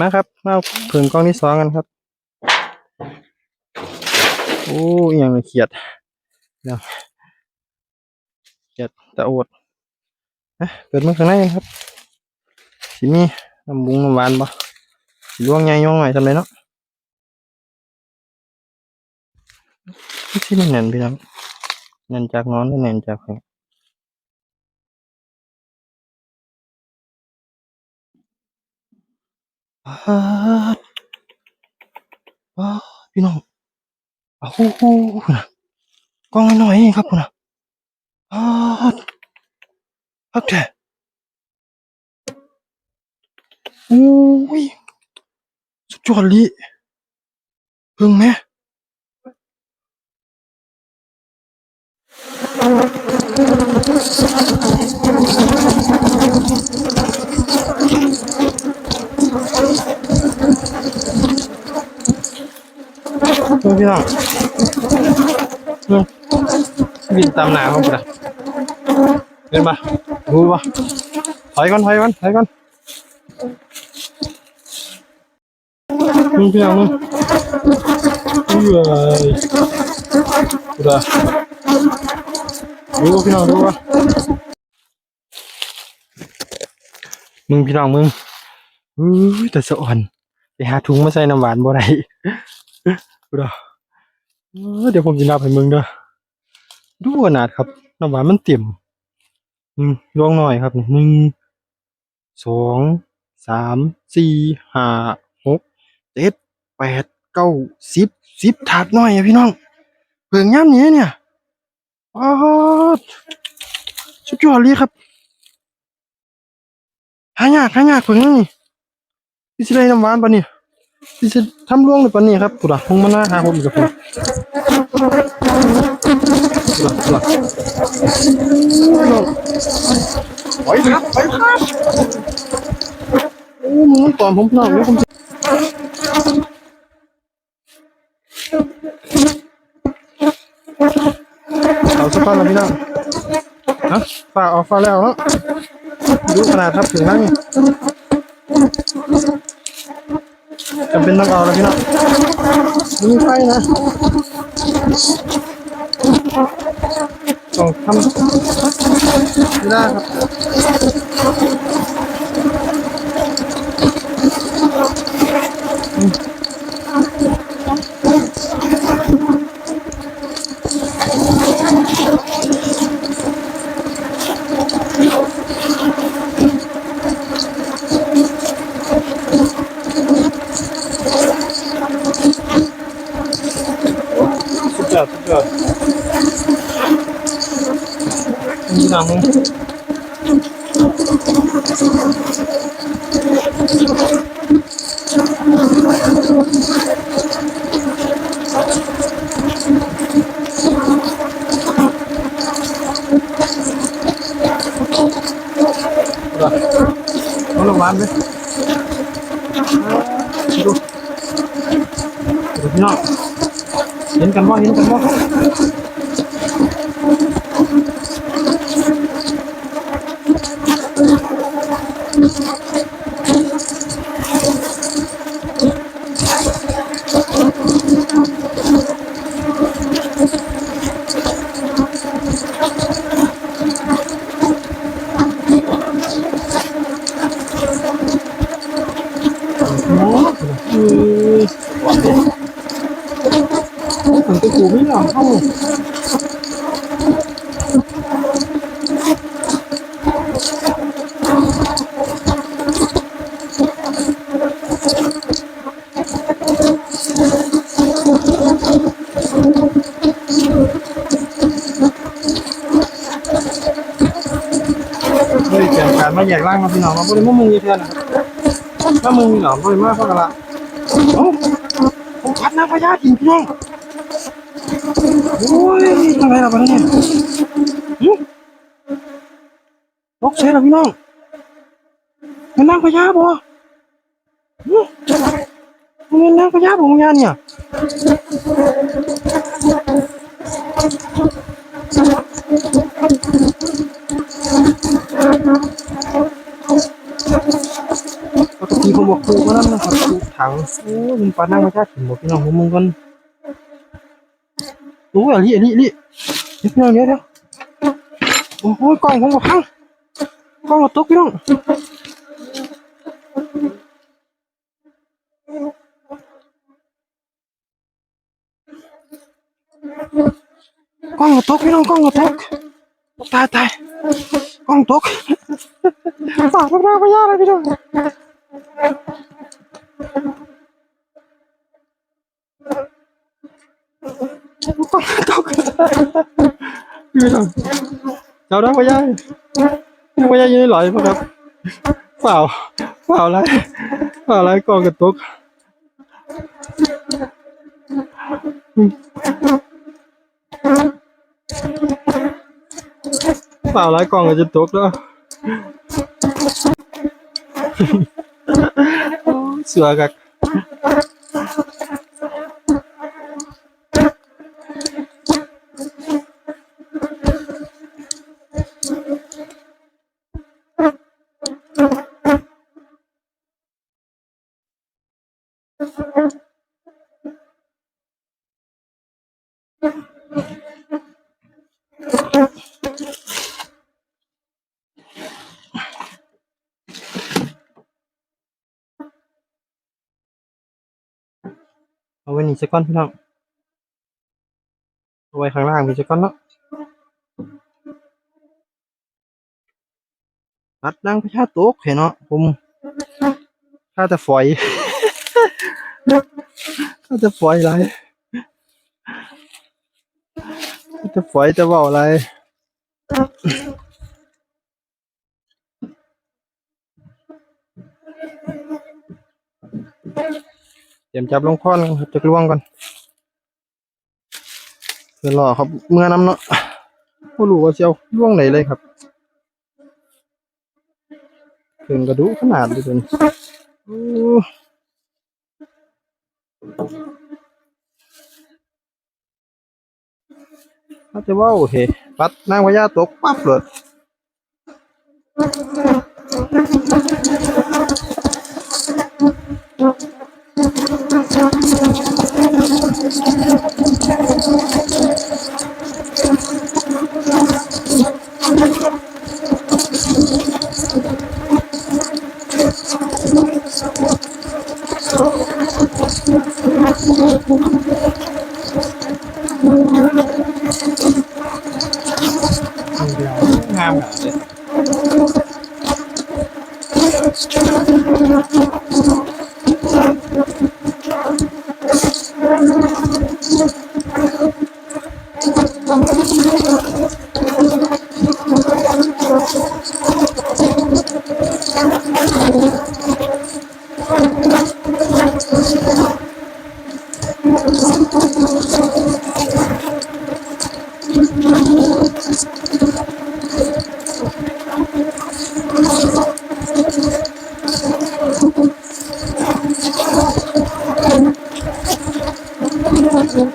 มาครับ มาผึ่งกล้องที่สองกันครับ โอ้ยยังเขียดยังเขียดตะโอดนะเปิดมาข้างในกันครับสิมีน้ำบุงน้ำหวานบ่ล่วงใหญ่ย่องหน่อยทำไรเนาะที่มันแน่นพี่น้องแน่นจากนอนหรือแน่นจากแข็ง ว้าพี่น้องอ้าวโอ้โหนะกองน้อยๆนี่ครับคุณนะอ้าวพักแท้โอ้ยสุดยอดลิเพิ่งแม่เพื่อ นพี่น้องบินตามหนาเขาไปละเดินมาดูปะถอยก่อนถอยก่อนถอยก่อนมึงพี่น้องมึงเฮ้ยดูละดูพี่น้องดูวะมึงพี่น้องมึง เฮ้ยแต่สะอ่อน ไปหาถุงมาใส่น้ำหวานบ่ได้ดูดเอเดี๋ยวผมจะนับให้มึงเด้อดูขนาดครับ น้ำหวานมันเต็มอืมลองหน่อยครับหนึ่งสองสามสี่ห้าหกเจ็ดแปดเก้าสิบสิบถาดหน่อยอะพี่น้องเพิ่งย่ำนี้เนี่ยอ้าวสุดยอดเลยครับหายากหายากเพิ่งนี่ พี่สิได้น้ำหวานปะเนี่ยที่จะทำล่วงหรือปะเนี่ยครับปุระมึงมาหน้าหาผมอีกกับผมปุระปุระไปครับไปครับโอ้มึงมันปลอมผมหน่อยเดี๋ยวผมเอาสักก้อนแล้วพี่น้องนะฝ่าออกฝ่าแล้วเนาะดูขนาดครับถึงนั่งนี่ จำ เป็นต้องเอาแล้วพี่น้องดูไฟนะต้องทำไม่ได้ครับ งเอาลงวานไป はい。 มาแยกร่างมาพี่น้องมาบริมามึงยี่เท่านะครับถ้ามึงมีหนอมบริมาเพราะกันละเอ้ผมคัดน้ำพญากินพี่น้องโอ้ยทำไมล่ะบ้านเนี่ยหึลกเสียแล้วพี่น้องมันนางพญาบ่หึมันนางพญาบ่มึงยาเนี่ย บวกคูก็นั่นนะครับคูถังโอ้ยมันปลานั่งมาชาติถึงหมดพี่น้องผมมึงกันโอ้ยอะไรอะไรอะไรเดี๋ยวพี่น้องเดี๋ยวเดี๋ยวโอ้โหกล้องผมก็พังกล้องก็ตกพี่น้องกล้องก็ตกพี่น้องกล้องก็ตกตายตายกล้องตกฝากพวกเราไปยากเลยพี่น้อง ตกพี่น้องเราได้พยายพยายยืนหลอย ป่ะครับเปล่าเปล่าอะไรเปล่าอะไรกองกระตุกเปล่าอะไรกองก็จะ ตกแล้วเสือกักเอาไว้นี่สักก้อนพี่น้องเอาไว้ข้างล่างมีสักก้อนเนาะนัดนั่งพระชาโต๊ะเห็นเนาะผมข้าแต่ฝอยข้าแต่ฝอยอะไรข้าแต่ฝอยจะบอกอะไร เตรียมจับลงค้อนกันครับจะล่วงก่อนเพื่อรอครับ เมื่อน้ำเนาะไม่รู้ว่าจะเอาล่วงไหนเลยครับเกินกระดูกขนาดเลยเป็นถ้าจะว่าโอเคปัดนางพญาตกปั๊บเลย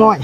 งา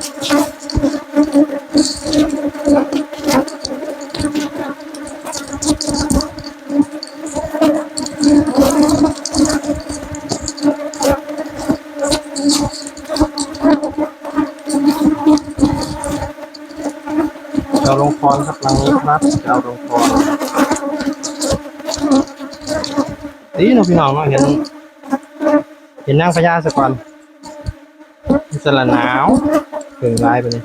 เราลงพรครับลังนี้ครับเราลงพรนี่เราพี่น้องเห็นเห็นนางพญาสัก่อนสละหนาว ถึงลายไปเลย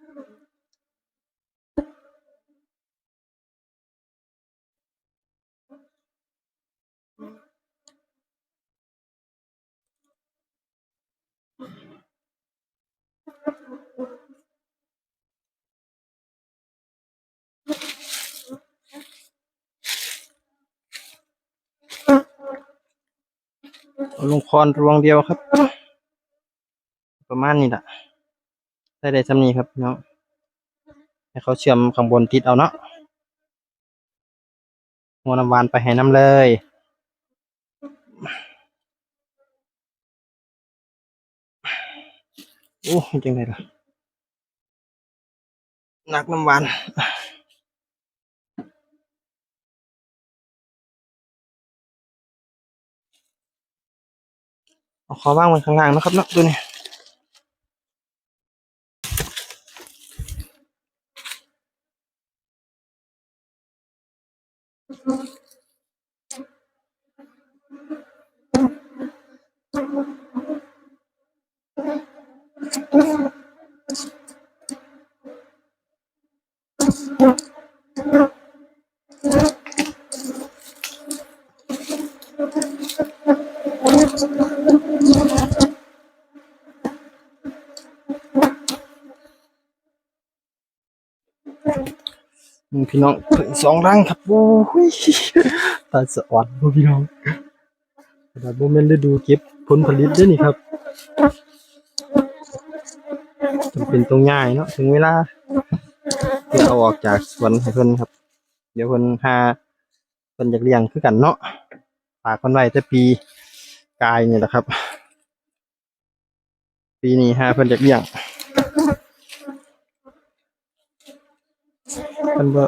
ลงคอนรวงเดียวครับ ประมาณนี้แหละได้ได้สำนีครับพี่น้องให้เขาเชื่อมข้างบนติดเอาเนาะหัวน้ำหวานไปให้น้ำเลยโอ้จังไงล่ะหนักน้ำหวาน เอาขอว่างไว้ข้างล่างนะครับเนาะตัวนี้ พี่น้องถึงสองรังครับโอ้ยตาสะอ่อนบ่พี่น้องแต่โมเมนต์ได้ดูเก็บผลผลิตด้วยนี่ครับจำเป็นตรงง่ายเนาะถึงเวลาเพื่อเอาออกจากสวนให้เพิ่นครับ เดี๋ยวเพิ่นหาเพิ่นอยากเลี้ยงคือกันเนาะฝากคนไว้แต่ปีกายนี่แหละครับ ปีนี้หาเพิ่นอยากเลี้ยงเพิ่นบ่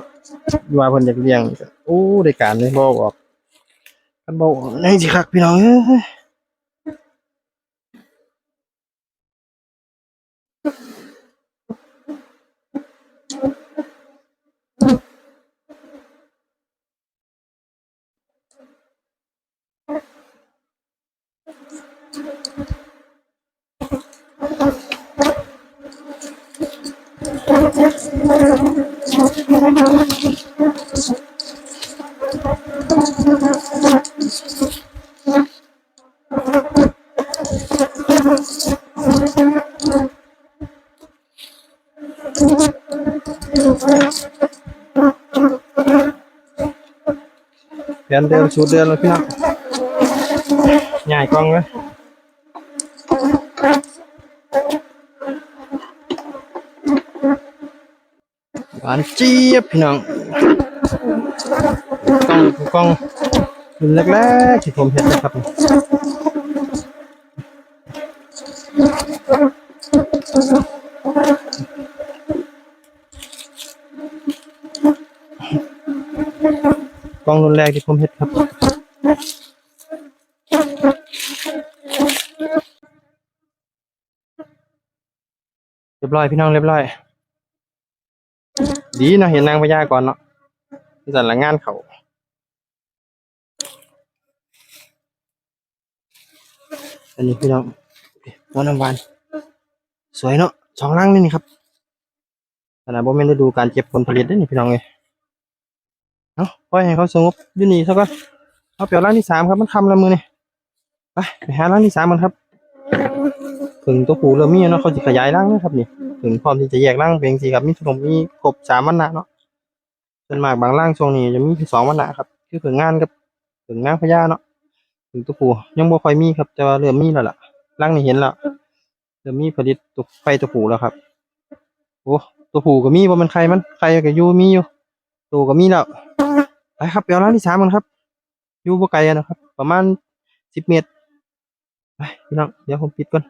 ว่าเพิ่นอยากเลี้ยงโอ้ได้การเลยบ่ออกคันบ่ออกให้สิคักพี่น้องเอ้ย đen đen xuống đen là khi nào nhảy con đấy หญ่กล้องเลยหวานเจี๊ยบพี่น้องกล้องกล้องรุ่นแรกๆที่ผมเห็นนะครับกล้องรุ่นแรกที่ผมเห็นครับเรียบร้อยพี่น้องเรียบร้อย ดีเนาะเห็นนางพญาก่อนเนาะที่สั่นละงานเขาอันนี้พี่น้องน้องน้ำวานสวยเนาะสองลังนี่นี่ครับขนาดบ่แม่นฤดูการเก็บผลผลิตได้นี่พี่น้องเลยเนาะปล่อยให้เขาสงบอยู่นี่ซะก่อนเอาเปียวลังที่สามครับมันทำล้วมือนี่ไปไปหาลังที่สามมันครับ ถึงตัวผูเริ่มมีเนาะเขาจะขยายรังนะครับนี่ ถึงพร้อมที่จะแยกร่างเป็นสีครับ มีขนมมีครบสามวันนะเนาะส่วนมากบางร่างช่วงนี้จะมีสองวันนะครับ คือถึงงานกับถึงนางพญาเนาะถึงตัวผู้ยังบ่ค่อยมีครับแต่ว่าเริ่มมีแล้วล่ะร่างนี้เห็นแล้วเริ่มมีผลิตตัวไฟตัวผู้แล้วครับโอ้ตัวผูก็มีบ่มันใครมันใครก็อยู่มีอยู่ตัวก็มีแล้วไปครับไปเอาร่างที่สามกันครับอยู่บ่ไกลนนะครับ ประมาณสิบเมตรไปพี่น้องเดี๋ยวผมปิดก่อน